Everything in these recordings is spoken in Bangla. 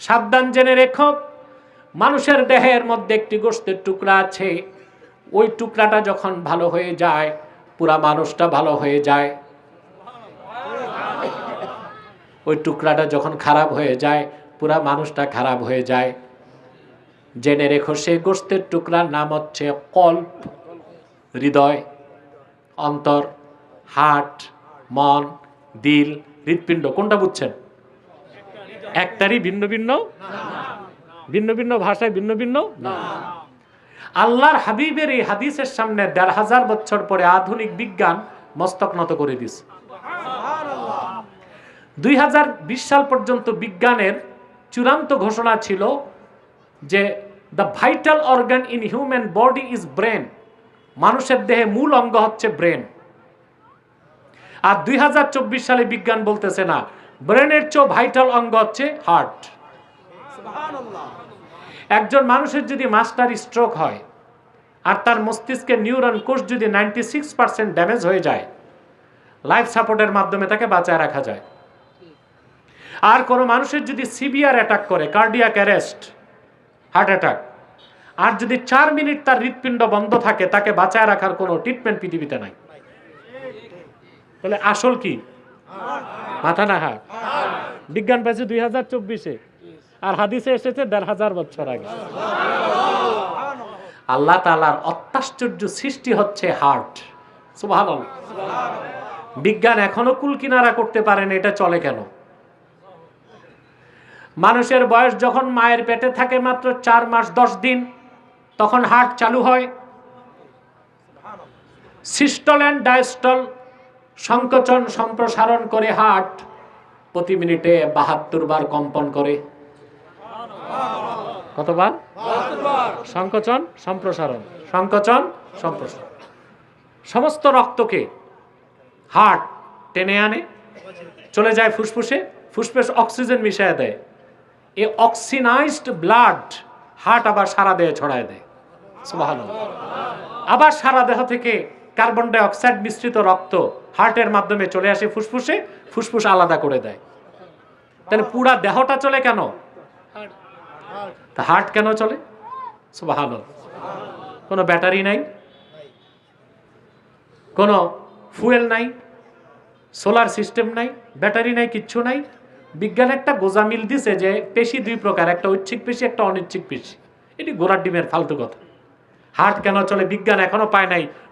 সাবধান জেনে রেখো, মানুষের দেহের মধ্যে একটি গোস্তের টুকরা আছে। ওই টুকরাটা যখন ভালো হয়ে যায়, পুরা মানুষটা ভালো হয়ে যায়। ওই টুকরাটা যখন খারাপ হয়ে যায়, পুরা মানুষটা খারাপ হয়ে যায়। জেনে রেখো, সেই গোস্তের টুকরার নাম হচ্ছে কল্প, হৃদয়, অন্তর, হার্ট, মন, দিল, হৃৎপিণ্ড। কোনটা বুঝছেন? একটারই ভিন্ন ভিন্ন? ভিন্ন ভিন্ন ভাষায় ভিন্ন ভিন্ন? আল্লাহর হাবিবের এই হাদিসের সামনে দেড় হাজার বছর পরে আধুনিক বিজ্ঞান মস্তক নত করে দিছে দুই হাজার বিশ সাল পর্যন্ত বিজ্ঞানের চূড়ান্ত ঘোষণা ছিল যে the vital organ in human body is brain মানুষের দেহে মূল অঙ্গ হচ্ছে ব্রেন আর দুই হাজার চব্বিশ সালে বিজ্ঞান বলতেছে না ব্রেনের চেয়েও ভাইটাল অঙ্গ হচ্ছে হার্ট। একজন মানুষের যদি মাস্টার স্ট্রোক হয় আর তার মস্তিষ্কের নিউরন কোষ যদি নাইনটি সিক্স পার্সেন্ট ড্যামেজ হয়ে যায় লাইফ সাপোর্টের মাধ্যমে তাকে বাঁচায় রাখা যায়। আর কোনো মানুষের যদি সিভিয়ার অ্যাটাক করে কার্ডিয়াক অ্যারেস্ট হার্ট অ্যাটাক আর যদি চার মিনিট তার হৃৎপিণ্ড বন্ধ থাকে তাকে বাঁচায় রাখার কোনো ট্রিটমেন্ট পৃথিবীতে নাই। তাহলে আসল কি? মাথা না হাট বিজ্ঞান পাইছে দুই হাজার চব্বিশে। আর হাদিসে এসেছে দেড় হাজার বছর আগে। আল্লাহ তালার অত্যাশ্চর্য সৃষ্টি হচ্ছে হার্ট। সুবাহ বিজ্ঞান এখনও কুল কিনারা করতে পারেন এটা চলে কেন? মানুষের বয়স যখন মায়ের পেটে থাকে মাত্র চার মাস দশ দিন, তখন হার্ট চালু হয়। সিস্টল অ্যান্ড ডায়স্টল সংকোচন সম্প্রসারণ করে হার্ট প্রতি মিনিটে বাহাত্তর বার কম্পন করে। কতবার? সংকোচন সম্প্রসারণ। সংকোচন সম্প্রসারণ। সমস্ত রক্তকে হার্ট টেনে আনে, চলে যায় ফুসফুসে। ফুসফুস অক্সিজেন মিশিয়ে দেয়। এ অক্সিনাইজড ব্লাড হার্ট আবার সারা দেহে ছড়ায় দেয়। আবার সারা দেহ থেকে কার্বন ডাই অক্সাইড মিশ্রিত রক্ত হার্টের মাধ্যমে চলে আসে ফুসফুসে ফুসফুস আলাদা করে দেয়। তাহলে পুরা দেহটা চলে কেন? হার্ট। কেন চলে? সুবাহান কোনো ব্যাটারি নাই? কোনো ফুয়েল নাই? সোলার সিস্টেম নাই? ব্যাটারি নাই? কিচ্ছু নাই? বিজ্ঞান একটা গোজামিল দিছে যে পেশি দুই প্রকার একটা ঐচ্ছিক পেশি একটা অনিচ্ছিক পেশি। এটি গোড়ার ডিমের ফালতু কথা। হার্ট কেন চলে? বিজ্ঞান এখনও পায় নাই।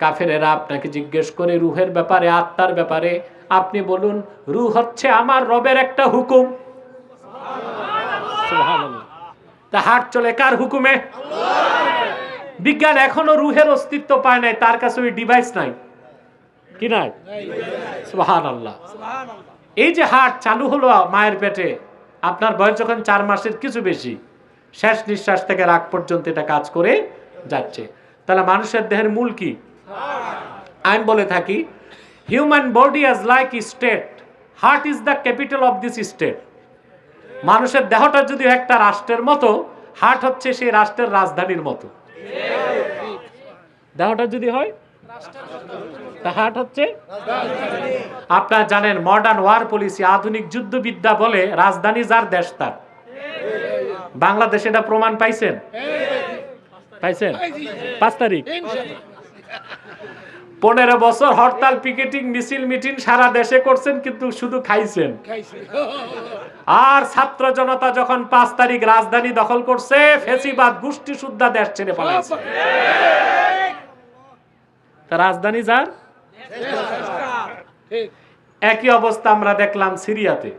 কাফেরেরা আপনাকে জিজ্ঞেস করে, রুহের ব্যাপারে, আত্মার ব্যাপারে? আপনি বলুন, রুহ হচ্ছে আমার রবের একটা হুকুম। তা হাট চলে কার হুকুমে? বিজ্ঞান এখনও রুহের অস্তিত্ব পায় নাই, তার কাছে ওই ডিভাইস নাই। কি নাই? সুহান আল্লাহ এই যে হাট চালু হলো মায়ের পেটে, আপনার বয়স যখন চার মাসের কিছু বেশি, শেষ নিঃশ্বাস থেকে রাগ পর্যন্ত এটা কাজ করে যাচ্ছে। তাহলে মানুষের দেহের মূল কি? আমি বলে থাকি human body as like state heart is the capital of this state মানুষের দেহটা যদি একটা রাষ্ট্রের মতো হার্ট হচ্ছে সেই রাষ্ট্রের রাজধানীর মতো। দেহটা যদি হয় হার্ট হচ্ছে আপনারা জানেন মডার্ন ওয়ার পলিসি আধুনিক যুদ্ধবিদ্যা বলে রাজধানী যার দেশ তার। বাংলাদেশ এটা প্রমাণ পাইছেন? পাইছেন? পাঁচ তারিখ। পনেরো বছর হরতাল পিকেটিং মিছিল মিটিং সারা দেশে করছেন কিন্তু শুধু খাইছেন। আর ছাত্র জনতা যখন পাঁচ তারিখ রাজধানী দখল করছে ফেসিবাদ গোষ্ঠী সুদ্ধা দেশ ছেড়ে পালাইছে। রাজধানী যার একই অবস্থা আমরা দেখলাম সিরিয়াতে।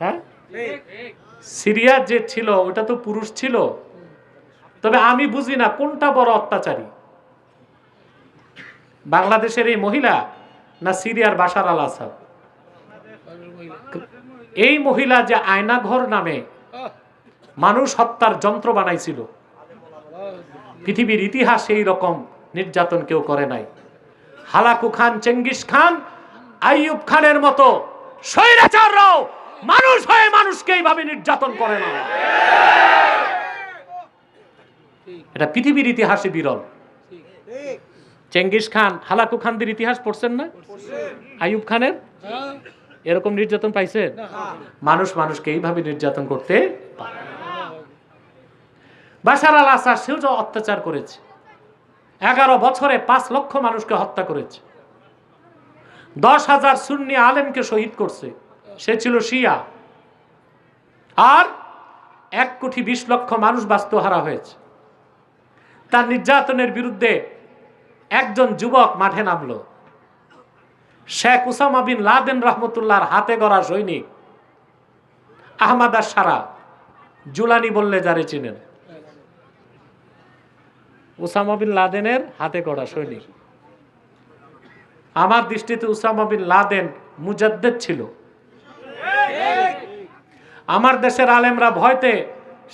হ্যাঁ? সিরিয়া যে ছিল ওটা তো পুরুষ ছিল। তবে আমি বুঝি না কোনটা বড় অত্যাচারী। বাংলাদেশের এই মহিলা না সিরিয়ার বাশার আল আসাদ? এই মহিলা যে আয়নাঘর নামে মানুষ হত্যার যন্ত্র বানাইছিল, পৃথিবীর ইতিহাসে এই রকম নির্যাতন কেউ করে নাই। Hulagu Khan, Genghis Khan, Ayub খানের মতো মানুষ হয়ে মানুষকে এইভাবে নির্যাতন করে না। এটা পৃথিবীর ইতিহাসে বিরল। চেঙ্গিস খান হালাকু খানদের ইতিহাস পড়ছেন না? আইয়ুব খানের? এরকম নির্যাতন পাইছেন? মানুষ মানুষকে এইভাবে নির্যাতন করতে। বাশার আল আসাদ সেও যে অত্যাচার করেছে এগারো বছরে পাঁচ লক্ষ মানুষকে হত্যা করেছে। দশ হাজার সুন্নি আলেমকে শহীদ করছে সে ছিল শিয়া। আর এক কোটি বিশ লক্ষ মানুষ বাস্তুহারা হয়েছে। তার নির্যাতনের বিরুদ্ধে একজন যুবক মাঠে নামলো। শেখ উসামা বিন লাদেন রহমতুল্লাহর হাতে গড়া সৈনিক আহমদ আর সারা জুলানি বললে যারে চিনেন। উসামা বিন লাদেনের হাতে গড়া সৈনিক। আমার দৃষ্টিতে উসামা বিন লাদেন মুজাদ্দেদ ছিল। আমার দেশের আলেমরা ভয়তে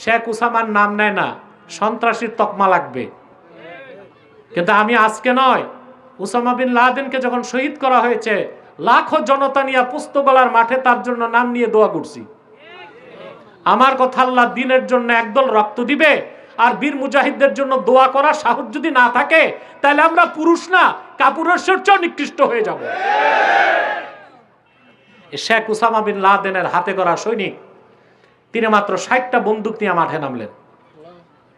শেখ উসামার নাম নেয় না। সন্ত্রাসীর তকমা লাগবে। কিন্তু আমি আজকে নয়, উসামা বিন লাদেনকে যখন শহীদ করা হয়েছে, লাখো জনতা নিয়ে পুস্তকলার মাঠে তার জন্য নাম নিয়ে দোয়া করছি। আমার কথা আল্লাহ দিনের জন্য একদল রক্ত দিবে, আর বীর মুজাহিদদের জন্য দোয়া করার সাহস যদি না থাকে, তাহলে আমরা পুরুষ না চেয়েও নিকৃষ্ট হয়ে যাব। শেখ উসামা বিন লাদেনের হাতে করা সৈনিক, তিনি মাত্র ষাটটা বন্দুক নিয়ে মাঠে নামলেন।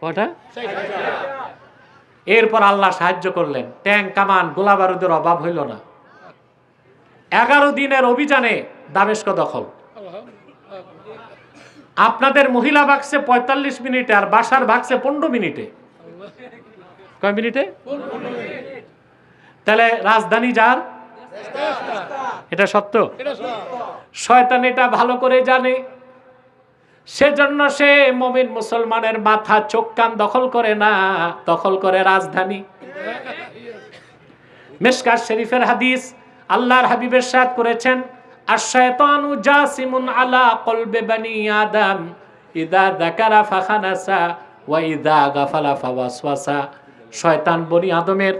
কটা? এরপর আল্লাহ সাহায্য করলেন। ট্যাঙ্ক কামান গোলা বারুদের অভাব হইল না। এগারো দিনের অভিযানে দামেস্ক দখল। আপনাদের মহিলা বাক্সে পঁয়তাল্লিশ মিনিটে আর বাসার বাক্সে পনেরো মিনিটে। কয় মিনিটে? তাহলে রাজধানী যার? এটা সত্য। শয়তান এটা ভালো করে জানে। সেজন্য সে মমিন মুসলমানের মাথা চোখ কান দখল করে না, দখল করে রাজধানী। মেশকার শরীফের হাদিস আল্লাহর হাবিবের সাথ করেছেন আলা বানি গাফালা শয়তান আদমের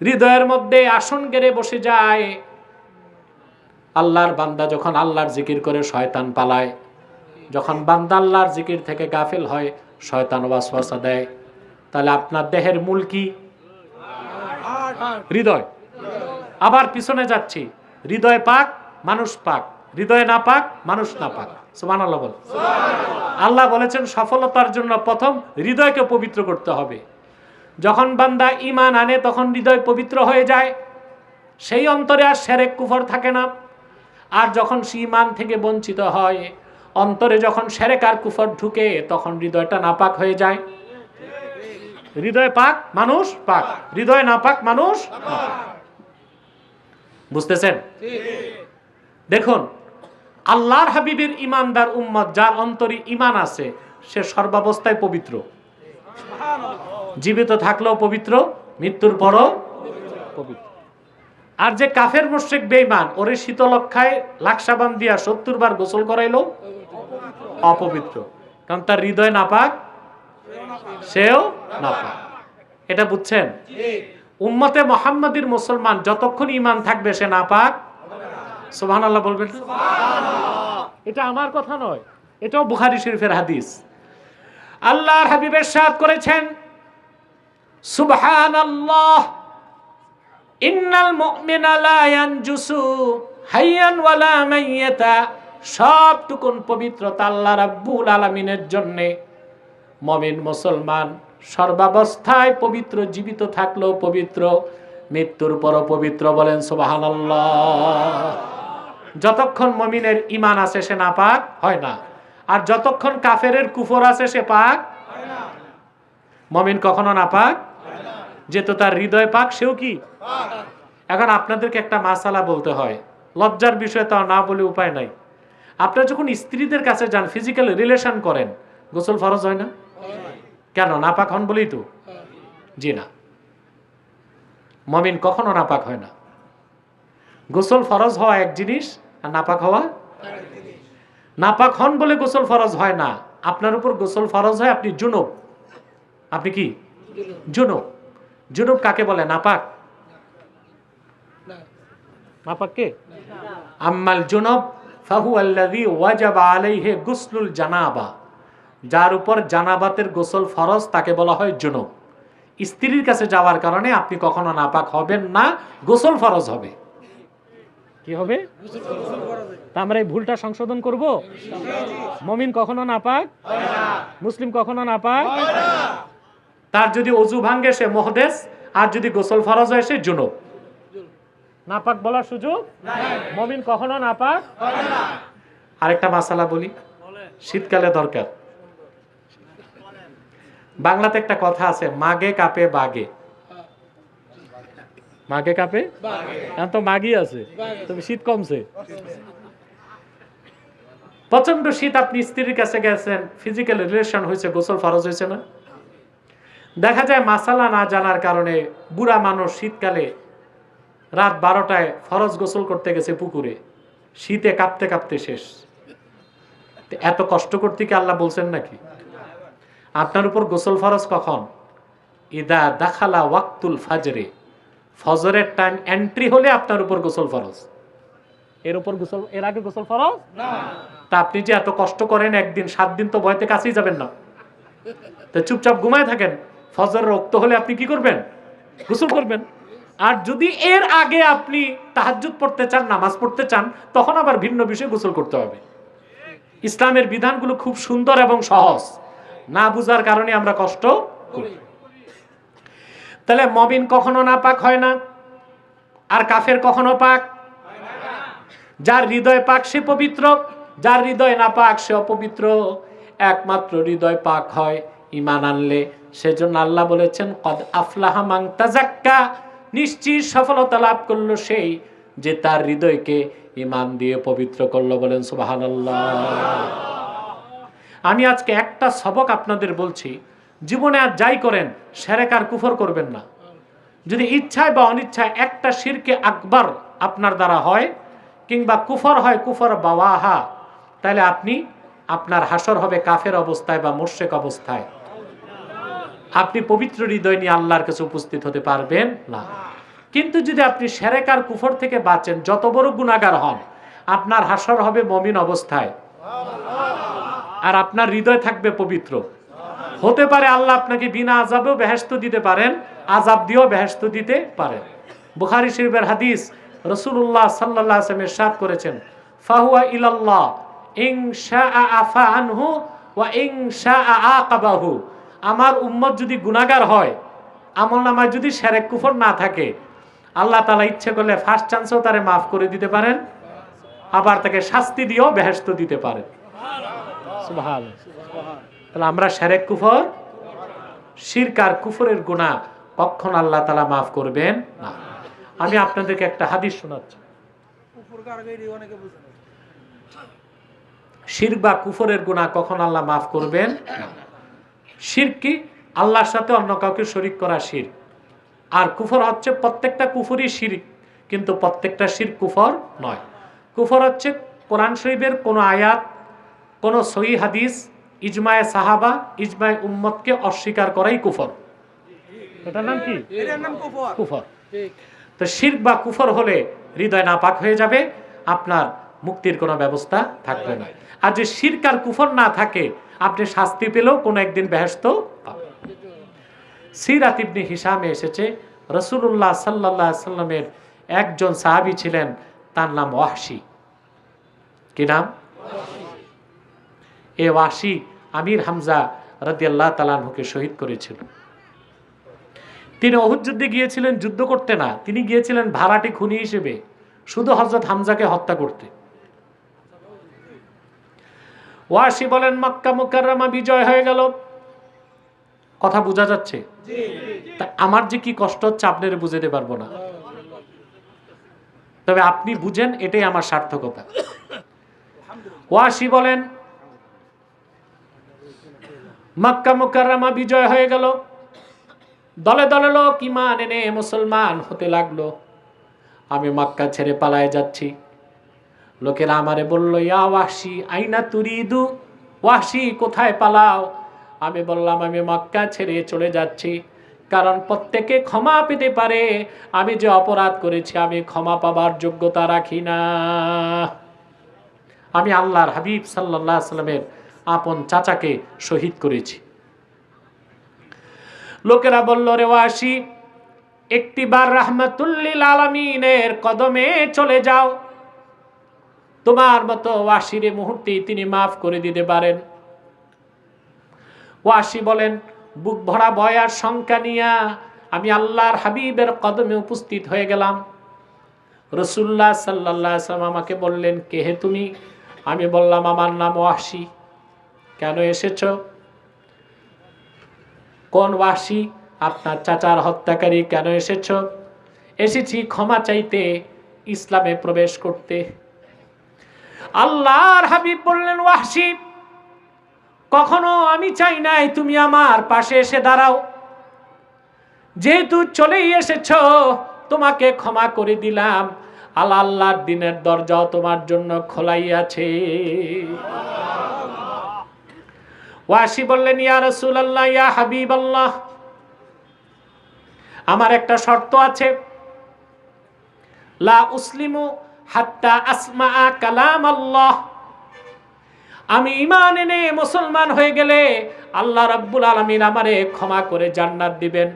হৃদয়ের মধ্যে আসন গেড়ে বসে যায়। আল্লাহর বান্দা যখন আল্লাহর জিকির করে শয়তান পালায়। যখন বান্দা আল্লাহর জিকির থেকে গাফিল হয়, শয়তান ওয়াসওয়াসা দেয়। তাহলে আপনার দেহের মূল কি? হৃদয়। আবার পিছনে যাচ্ছি। হৃদয় পাক, মানুষ পাক। হৃদয় না পাক, মানুষ না পাক। সুবহানাল্লাহ বল। আল্লাহ বলেছেন, সফলতার জন্য প্রথম হৃদয়কে পবিত্র করতে হবে। যখন বান্দা ইমান আনে, তখন হৃদয় পবিত্র হয়ে যায়। সেই অন্তরে আর সেরেক কুফর থাকে না। আর যখন সে ইমান থেকে বঞ্চিত হয় অন্তরে যখন সেরেক আর কুফর ঢুকে, তখন হৃদয়টা নাপাক হয়ে যায়। হৃদয় পাক মানুষ পাক। হৃদয় না পাক। মানুষ বুঝতেছেন? দেখুন, আল্লাহর হাবিবের ইমানদার উম্মত যার অন্তরে ইমান আছে, সে সর্বাবস্থায় পবিত্র। জীবিত থাকলেও পবিত্র, মৃত্যুর পরও পবিত্র। আর যে কাফের মুশ্রিক বেঈমান, ওরে শীতলক্ষায় লাকসাবান দিয়া সত্তর বার গোসল করাইলো অপবিত্র। কারণ তার হৃদয় নাপাক সেও নাপাক। এটা বুঝছেন? উম্মতে মোহাম্মদীর মুসলমান যতক্ষণ ইমান থাকবে সে নাপাক। সুবহান আল্লাহ বলবেন এটা আমার কথা নয় এটাও বুখারি শরীফের হাদিস। আল্লাহর হাবিবের সাথ করেছেন সুবহান আল্লাহ ইন্নাল মুমিনা লা ইয়ানজুসু হাইয়ান ওয়ালা মাইয়াতা। সবটুকুন পবিত্রতা আল্লাহ রাব্বুল আলামিনের জন্য। মমিন মুসলমান সর্বাবস্থায় পবিত্র জীবিত থাকলেও পবিত্র মৃত্যুর পরও পবিত্র বলেন সুবহানাল্লাহ। যতক্ষণ মমিনের ইমান আছে সে না পাক হয় না। আর যতক্ষণ কাফেরের কুফর আছে সে পাক মমিন কখনো না পাক যেহেতু তার হৃদয় পাক সেও কি? এখন আপনাদেরকে একটা মাসালা বলতে হয়। লজ্জার বিষয়ে তা না বলে উপায় নাই। আপনারা যখন স্ত্রীদের কাছে যান ফিজিক্যাল রিলেশন করেন গোসল ফরজ হয় না? কেন নাপাক হন বলেই তো? জি না। মমিন কখনো নাপাক হয় না। গোসল ফরজ হওয়া এক জিনিস আর নাপাক হওয়া নাপাক হন বলে গোসল ফরজ হয় না। আপনার উপর গোসল ফরজ হয় আপনি জুনুব। আপনি কি? জুনুব। জুনুব কাকে বলে? নাপাক? নাপাক কে? আম্মাল জুনুব ফাহু ওয়াজাবা আলাইহি গুসলুল জানাবা, যার উপর জানাবাতের গোসল ফরজ তাকে বলা হয় জুনুব। স্ত্রীর কাছে যাওয়ার কারণে আপনি কখনো নাপাক হবেন না, গোসল ফরজ হবে। কি হবে? তা আমরা এই ভুলটা সংশোধন করব? মমিন কখনো নাপাক? মুসলিম কখনো নাপাক? তার যদি অজু ভাঙ্গে সে মহদেশ, আর যদি গোসল ফরজ হয় সে জুনুব। নাপাক বলার সুযোগ? মমিন কখনো নাপাক আরেকটা মাসালা বলি। শীতকালে দরকার। বাংলাতে একটা কথা আছে মাগে কাপে বাগে। মাগে কাপে? এখন তো মাগি আছে। তবে শীত কমছে। প্রচণ্ড শীত আপনি স্ত্রীর কাছে গেছেন ফিজিক্যাল রিলেশন হয়েছে গোসল ফরজ হয়েছে না? দেখা যায় মাসালা না জানার কারণে বুড়া মানুষ শীতকালে রাত বারোটায় ফরজ গোসল করতে গেছে পুকুরে। শীতে কাঁপতে কাঁপতে শেষ। এত কষ্ট করতে কি আল্লাহ বলছেন নাকি? আপনার উপর গোসল ফরজ কখন? ইদা দাখালা ওয়াক্তুল ফাজরে। ফজরের টাইম এন্ট্রি হলে আপনার উপর গোসল ফরজ। এর উপর গোসল এর আগে গোসল ফরজ? তা আপনি যে এত কষ্ট করেন একদিন সাত দিন তো ভয়তে কাছেই যাবেন না। তো চুপচাপ ঘুমায় থাকেন। ফজর রক্ত হলে আপনি কি করবেন? গোসল করবেন। আর যদি এর আগে আপনি তাহাজ্জুদ পড়তে চান, নামাজ পড়তে চান, তখন আবার ভিন্ন বিষয়ে গোসল করতে হবে। ইসলামের বিধানগুলো খুব সুন্দর এবং সহজ। না বুঝার কারণে আমরা কষ্ট করি। তাহলে মবিন কখনো না পাক হয় না, আর কাফের কখনো পাক? যার হৃদয় পাক সে পবিত্র, যার হৃদয় না পাক সে অপবিত্র। একমাত্র হৃদয় পাক হয় ইমান আনলে। সেজন্য আল্লাহ বলেছেন, কদ আফলাহা মাং তাজাক্কা নিশ্চিত সফলতা লাভ করল সেই যে তার হৃদয়কে ইমান দিয়ে পবিত্র করল বলেন, সুবহানাল্লাহ। আমি আজকে একটা সবক আপনাদের বলছি, জীবনে আর যাই করেন সেরেকার কুফর করবেন না। যদি ইচ্ছায় বা অনিচ্ছায় একটা শিরকে আকবার আপনার দ্বারা হয়, কিংবা কুফর হয়, কুফর বাওয়াহা, তাহলে আপনি আপনার হাসর হবে কাফের অবস্থায় বা মোর্শেক অবস্থায়। আপনি পবিত্র হৃদয় নিয়ে আল্লাহর কাছে উপস্থিত হতে পারবেন না। কিন্তু যদি আপনি সেরেকার কুফর থেকে বাঁচেন, যত বড় গুণাগার হন, আপনার হাসর হবে মমিন অবস্থায়। আর আপনার হৃদয় থাকবে পবিত্র। হতে পারে আল্লাহ আপনাকে বিনা আজাবেও বেহেস্ত দিতে পারেন আজাব দিয়েও বেহেস্ত দিতে পারেন। বুখারি শরীফের হাদিস রসুল্লাহ সাল্লাহ আসলামের সাদ করেছেন, ফাহুয়া ইলাল্লাহ, ইং শাহ আফা আনহু ওয়া ইং আকাবাহু। আমার উম্মত যদি গুনাগার হয়, আমল নামায় যদি সেরেক কুফর না থাকে, আল্লাহ তালা ইচ্ছে করলে ফার্স্ট চান্সও তারে মাফ করে দিতে পারেন, আবার তাকে শাস্তি দিয়েও বেহেস্ত দিতে পারেন। তাহলে আমরা সেরেক কুফর শিরকার কুফরের গুণা কখন আল্লাহ তালা মাফ করবেন? না। আমি আপনাদেরকে একটা হাদিস শোনাচ্ছি। শির বা কুফরের গুণা কখন আল্লাহ মাফ করবেন? না। শির কি? আল্লাহর সাথে অন্য কাউকে শরিক করা শির আর কুফর হচ্ছে প্রত্যেকটা কুফরই শির কিন্তু প্রত্যেকটা শির কুফর নয়। কুফর হচ্ছে কোরআন শরীফের কোনো আয়াত কোনো সহি হাদিস ইজমায় সাহাবা ইজমায় উম্মতকে অস্বীকার করাই কুফর। এটার নাম কি? কুফর। তো শির বা কুফর হলে হৃদয় নাপাক হয়ে যাবে আপনার মুক্তির কোনো ব্যবস্থা থাকবে না। আর যে শিরকার কুফর না থাকে আপনি শাস্তি পেলেও কোনো একদিন বেহেস্ত পাবেন। সিরাত ইবনে হিসামে এসেছে রসুল্লাহ সাল্লাহ সাল্লামের একজন সাহাবি ছিলেন, তার নাম ওয়াহশি। কি নাম? এ ওয়াসি আমির হামজা রাদিয়াল্লাহ তালানহুকে শহীদ করেছিল। তিনি অহুদ যুদ্ধে গিয়েছিলেন, যুদ্ধ করতে না, তিনি গিয়েছিলেন ভাড়াটি খুনি হিসেবে, শুধু হজরত হামজাকে হত্যা করতে। ওয়াসি বলেন মক্কা মুকাররমা বিজয় হয়ে গেল। কথা বোঝা যাচ্ছে? তা আমার যে কি কষ্ট হচ্ছে আপনার বুঝাতে পারব না। তবে আপনি বুঝেন এটাই আমার সার্থকতা। ওয়াসি বলেন মক্কা মুকাররমা বিজয় হয়ে গেল। দলে দলে লোক ইমান এনে মুসলমান হতে লাগল। আমি মক্কা ছেড়ে পালায় যাচ্ছি। লোকেরা আমারে বলল, ইয়া ওয়াসি আইনা তুরিদু? ওয়াসি কোথায় পালাও? আমি বললাম, আমি মক্কা ছেড়ে চলে যাচ্ছি। কারণ প্রত্যেকে ক্ষমা পেতে পারে। আমি যে অপরাধ করেছি, আমি ক্ষমা পাবার যোগ্যতা রাখি না। আমি আল্লাহর হাবিব সাল্লাহ সাল্লামের আপন চাচাকে শহীদ করেছি। লোকেরা বলল, রে ওয়াসি একটিবার রাহমাতুল্লিল আলমিনের কদমে চলে যাও। তোমার মতো ওয়াসিরে মুহূর্তেই তিনি মাফ করে দিতে পারেন। ওয়াসি বলেন, বুক ভরা ভয় আর শঙ্কা নিয়া আমি আল্লাহর হাবিবের কদমে উপস্থিত হয়ে গেলাম। রসুল্লাহ সাল্লাহ সাল্লাম আমাকে বললেন, কে হে তুমি? আমি বললাম, আমার নাম ওয়াসি। কেন এসেছ? কোন ওয়াসি? আপনার চাচার হত্যাকারী কেন এসেছ? এসেছি ক্ষমা চাইতে ইসলামে প্রবেশ করতে। আল্লাহর হাবিব বললেন ওয়াসি কখনো আমি চাই নাই তুমি আমার পাশে এসে দাঁড়াও। যেহেতু চলেই এসেছ, তোমাকে ক্ষমা করে দিলাম। আল্লাহ আল্লাহর দিনের দরজাও তোমার জন্য খোলাই আছে। ওয়াসি বললেন, ইয়া রসুল আল্লাহ ইয়া হাবিব আল্লাহ আমার একটা শর্ত আছে। লা উসলিমু হাত্তা আসমা কালাম আল্লাহ আমি ইমান এনে মুসলমান হয়ে গেলে আল্লাহ রাব্বুল আলমিন আমারে ক্ষমা করে জান্নাত দিবেন।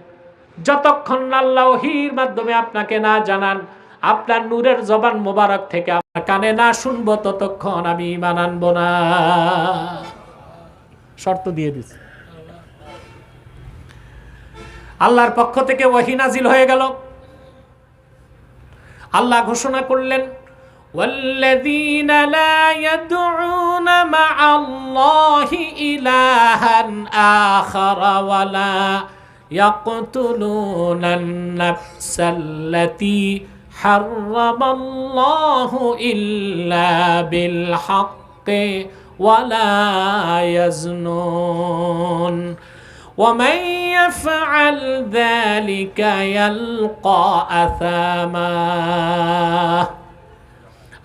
যতক্ষণ আল্লাহ হির মাধ্যমে আপনাকে না জানান, আপনার নূরের জবান মোবারক থেকে আমার কানে না শুনব, ততক্ষণ আমি ইমান আনব না। শর্ত দিয়ে দিছি। আল্লাহর পক্ষ থেকে ওয়াহি নাজিল হয়ে গেল। আল্লাহ ঘোষণা করলেন والذين لا يدعون مع الله إلها آخر ولا يقتلون النفس التي حرم الله إلا بالحق ولا يزنون ومن يفعل ذلك يلقى أثاما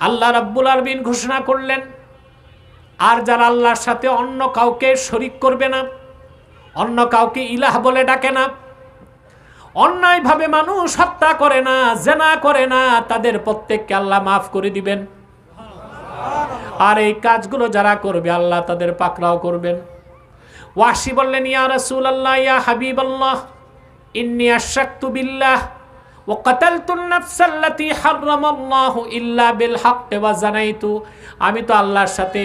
আল্লাহ রাব্বুল আলমিন ঘোষণা করলেন আর যারা আল্লাহর সাথে অন্য কাউকে শরিক করবে না অন্য কাউকে ইলাহ বলে ডাকে না অন্যায়ভাবে মানুষ হত্যা করে না জেনা করে না তাদের প্রত্যেককে আল্লাহ মাফ করে দিবেন আর এই কাজগুলো যারা করবে আল্লাহ তাদের পাকড়াও করবেন ওয়াসি বললেন, ইয়া রসুল আল্লাহ ইয়া হাবিব আল্লাহ ইন্নি আশাক্তু বিল্লাহ ও কাতালতুন্নাফসাল্লাতি হারামাল্লাহু ইল্লা বিল হক ওয়া জানাইতু। আমি তো আল্লাহর সাথে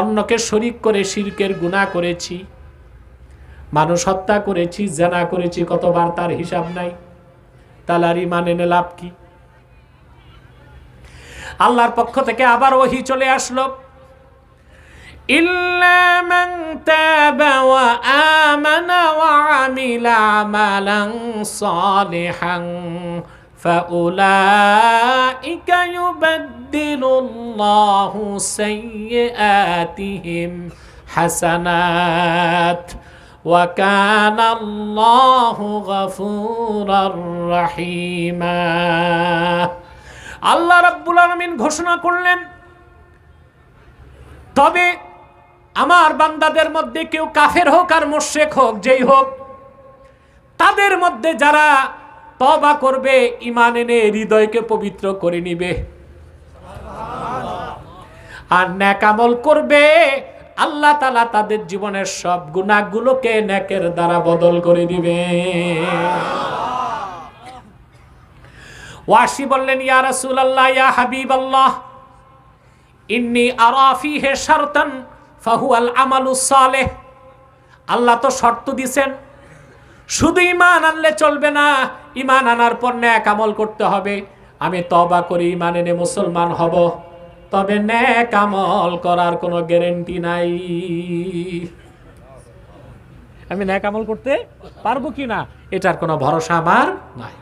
অন্যকে শরিক করে শিরকের গুনাহ করেছি, মানুষ হত্যা করেছি, জানা করেছি, কতবার তার হিসাব নাই, তালারি মানে লাভ কি? আল্লাহর পক্ষ থেকে আবার ওহি চলে আসলো। إلا من تاب وآمن وعمل عملا صالحا فأولئك يبدل الله سيئاتهم حسنات وكان الله غفورا رحيما আল্লাহ রাব্বুল আলামিন ঘোষণা করলেন তবে আমার বান্দাদের মধ্যে কেউ কাফের হোক আর মোশেক হোক, যেই হোক, তাদের মধ্যে যারা তবা করবে ইমান এনে হৃদয়কে পবিত্র করে নিবে। আর ন্যাকামল করবে, আল্লাহ তালা তাদের জীবনের সব গুণাগুলোকে ন্যাকের দ্বারা বদল করে দিবে। ওয়াসি বললেন, ইয়া রাসূল আল্লাহ ইয়া হাবিব আল্লাহ ইন্নি আরাফি হে শারতান ফাহুয়াল আমালু সালেহ। আল্লাহ তো শর্ত দিছেন শুধু ইমান আনলে চলবে না ইমান আনার পর ন্যাক আমল করতে হবে। আমি তবা করি ইমান এনে মুসলমান হব তবে ন্যাক আমল করার কোনো গ্যারেন্টি নাই। আমি ন্যাক আমল করতে পারব কি না এটার কোনো ভরসা আমার নাই।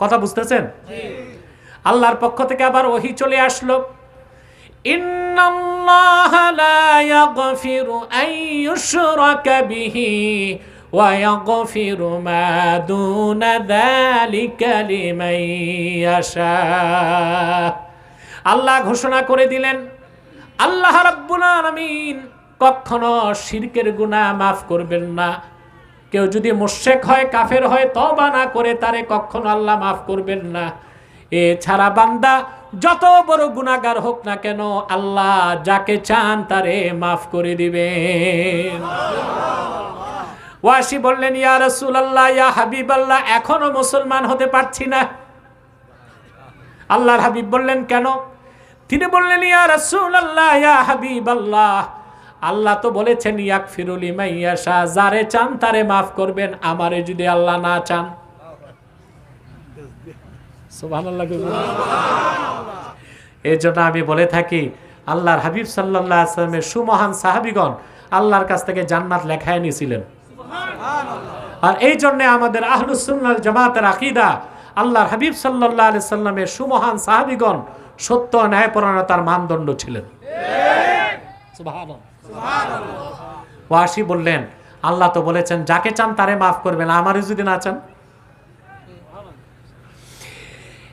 কথা বুঝতেছেন? আল্লাহর পক্ষ থেকে আবার ওহি চলে আসলো। إن الله لا يغفر أن يشرك به ويغفر ما دون ذلك لمن يشاء আল্লাহ ঘোষণা করে দিলেন আল্লাহ রাব্বুল আলামিন কখনো শিরকের গুনাহ মাফ করবেন না কেউ যদি মোশেক হয় কাফের হয় তবা না করে তারে কখনো আল্লাহ মাফ করবেন না এছাড়া বান্দা যত বড় গুণাগার হোক না কেন, আল্লাহ যাকে চান তারে মাফ করে দিবেন। ওয়াসি বললেন, ইয়া রাসূলুল্লাহ, ইয়া হাবিব আল্লাহ এখনও মুসলমান হতে পারছি না। আল্লাহর হাবিব বললেন, কেন? তিনি বললেন, ইয়া রাসূলুল্লাহ, ইয়া হাবিব আল্লাহ আল্লাহ তো বলেছেন ইয়াক ফিরুল ইমাইয়াশা যারে চান তারে মাফ করবেন, আমারে যদি আল্লাহ না চান। এই জন্য আমি বলে থাকি আল্লাহর হাবিব সাল্লাল্লাহু আলাইহি ওয়াসাল্লামের সুমহান সাহাবিগণ আল্লাহর কাছ থেকে জান্নাত লেখায় নিয়েছিলেন। আর এই জন্য আমাদের আহলুসুন্নাল জামাতের আকিদা আল্লাহর হাবিব সাল্লাল্লাহু আলি সাল্লামের সুমহান সাহাবিগণ সত্য ও ন্যায়পরায়ণতার মানদণ্ড ছিলেন। ওয়াসি বললেন আল্লাহ তো বলেছেন যাকে চান তারে মাফ করবেন আমারও যদি না চান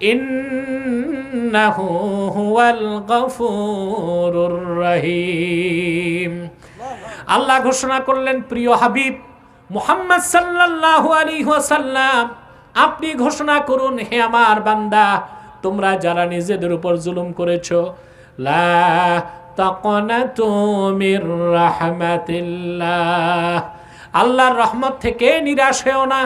ইন্নাহু হুয়াল গফুরুর রহিম। আল্লাহ ঘোষণা করলেন, প্রিয় হাবিব, মোহাম্মদ সাল্লাল্লাহু আলাইহি ওয়াসাল্লাম, আপনি ঘোষণা করুন, হে আমার বান্দা, তোমরা যারা নিজেদের উপর জুলুম করেছ, লা তাকনাতু মির রাহমাতিল্লাহ। আল্লাহর রহমত থেকে নিরাশ হও না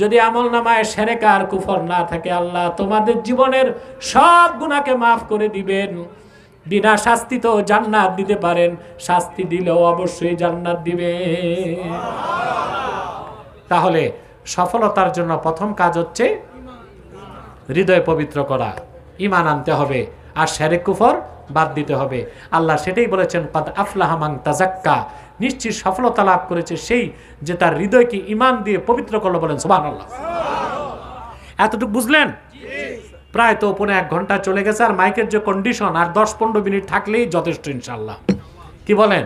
যদি আমল নামায় সেরেকার কুফর না থাকে, আল্লাহ তোমাদের জীবনের সব গুনাহকে মাফ করে দিবেন। বিনা শাস্তি তো জান্নাত দিতে পারেন, শাস্তি দিলেও অবশ্যই জান্নাত দিবে তাহলে সফলতার জন্য প্রথম কাজ হচ্ছে হৃদয় পবিত্র করা। ইমান আনতে হবে, আর শেরেক কুফর বাদ দিতে হবে। আল্লাহ সেটাই বলেছেন, পাদ আফলাহামাং তাজাক্কা নিশ্চিত সফলতা লাভ করেছে সেই যে তার হৃদয়কে ইমান দিয়ে পবিত্র করল বলেন সুবাহ আল্লাহ এতটুকু বুঝলেন? প্রায় তো পৌনে এক ঘণ্টা চলে গেছে, আর মাইকের যে কন্ডিশন আর দশ পনেরো মিনিট থাকলেই যথেষ্ট ইনশাল্লাহ কি বলেন?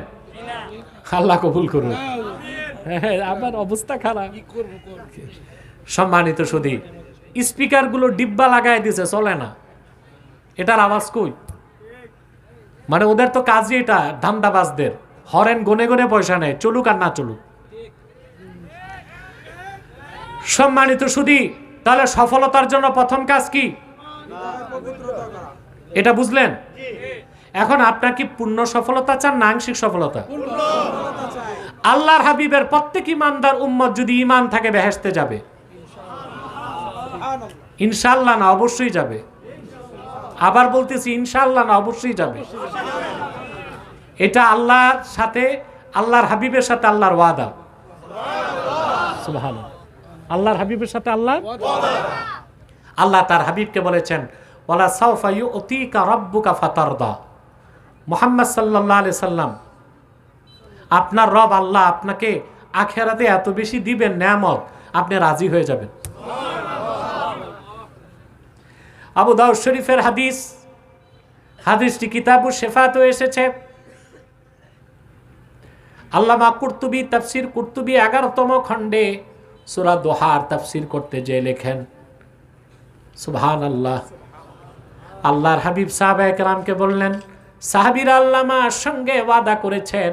আল্লাহ কবুল করুন হ্যাঁ আমার অবস্থা খারাপ। সম্মানিত সুদী স্পিকারগুলো ডিব্বা লাগাই দিছে, চলে না। এটার আওয়াজ কই? মানে ওদের তো কাজই এটা, ধান্দাবাজদের। হরেন গনে গনে পয়সা নেয়, চলুক আর না চলুক। সম্মানিত সুদী তাহলে সফলতার জন্য প্রথম কাজ কি? এটা বুঝলেন? এখন আপনার কি পূর্ণ সফলতা চান না আংশিক সফলতা? আল্লাহর হাবিবের প্রত্যেক ইমানদার উম্মত যদি ইমান থাকে বেহেস্তে যাবে। ইনশাল্লাহ না, অবশ্যই যাবে। আবার বলতেছি ইনশাল্লাহ না, অবশ্যই যাবে। এটা আল্লাহর সাথে, আল্লাহর হাবিবের সাথে আল্লাহর ওয়াদা। সুবহানাল্লাহ। আল্লাহর হাবিবের সাথে আল্লাহ আল্লাহ তার হাবিবকে বলেছেন মোহাম্মদ সাল্লাহ আলি সাল্লাম, আপনার রব আল্লাহ আপনাকে আখেরাতে এত বেশি দিবেন নেয়ামত, আপনি রাজি হয়ে যাবেন। আবু দাউদ শরীফের হাদিস, হাদিসটি কিতাবু শেফাত এসেছে। আল্লামা কুর্তুবি তাফসির কুর্তুবি এগারোতম খণ্ডে সুরা দোহার তাফসির করতে যে লেখেন সুবহান আল্লাহ আল্লাহর হাবিব সাহাবা একরামকে বললেন, সাহাবির আল্লামার সঙ্গে ওয়াদা করেছেন,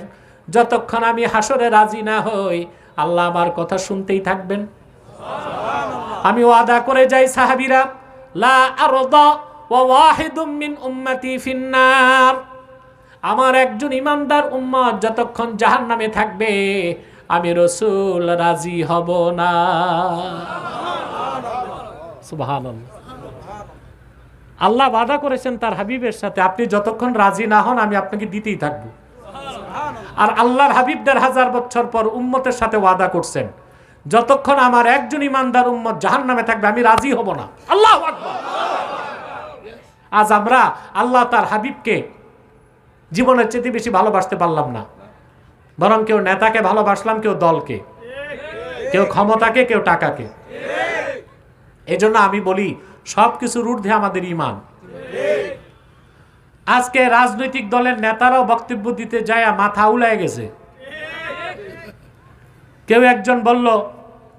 যতক্ষণ আমি হাসরে রাজি না হই, আল্লাহ আমার কথা শুনতেই থাকবেন। আমি ওয়াদা করে যাই সাহাবিরা, লা আরদা ওয়া ওয়াহিদুম মিন উম্মতি ফিন্নার আমার একজন ইমানদার উম্মত যতক্ষণ জাহান নামে থাকবে আমি রসুল রাজি হব না। আল্লাহ বাধা করেছেন তার হাবিবের সাথে আপনি যতক্ষণ রাজি না হন আমি আপনাকে দিতেই থাকব। আর আল্লাহর হাবিব দেড় হাজার বছর পর উম্মতের সাথে ওয়াদা করছেন যতক্ষণ আমার একজন ইমানদার উম্মত জাহান নামে থাকবে আমি রাজি হব না। আল্লাহ আজ আমরা আল্লাহ তার হাবিবকে জীবনের চেয়ে বেশি ভালোবাসতে পারলাম না। বরং কেউ নেতাকে ভালোবাসলাম, কেউ দলকে। কেউ ক্ষমতাকে, কেউ টাকাকে। এই জন্য আমি বলি সব কিছুর ঊর্ধ্বে আমাদের ইমান। আজকে রাজনৈতিক দলের নেতারাও বক্তব্য দিতে যায় মাথা উলায় গেছে। কেউ একজন বলল,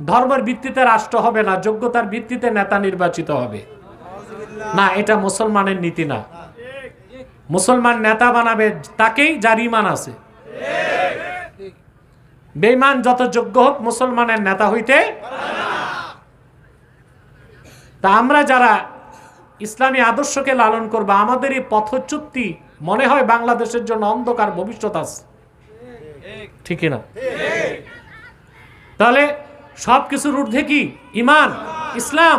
ধর্মের ভিত্তিতে রাষ্ট্র হবে না, যোগ্যতার ভিত্তিতে নেতা নির্বাচিত হবে। না, এটা মুসলমানের নীতি না। মুসলমান নেতা বানাবে তাকেই যার ইমান আছে। বেঈমান যত যোগ্য হোক, মুসলমানের নেতা হইতে তা আমরা যারা ইসলামী আদর্শকে লালন করব আমাদের এই পথচ্যুতি মনে হয় বাংলাদেশের জন্য অন্ধকার ভবিষ্যৎ আছে। ঠিক না? তাহলে সব কিছুর ঊর্ধ্বে কি? ইমান, ইসলাম।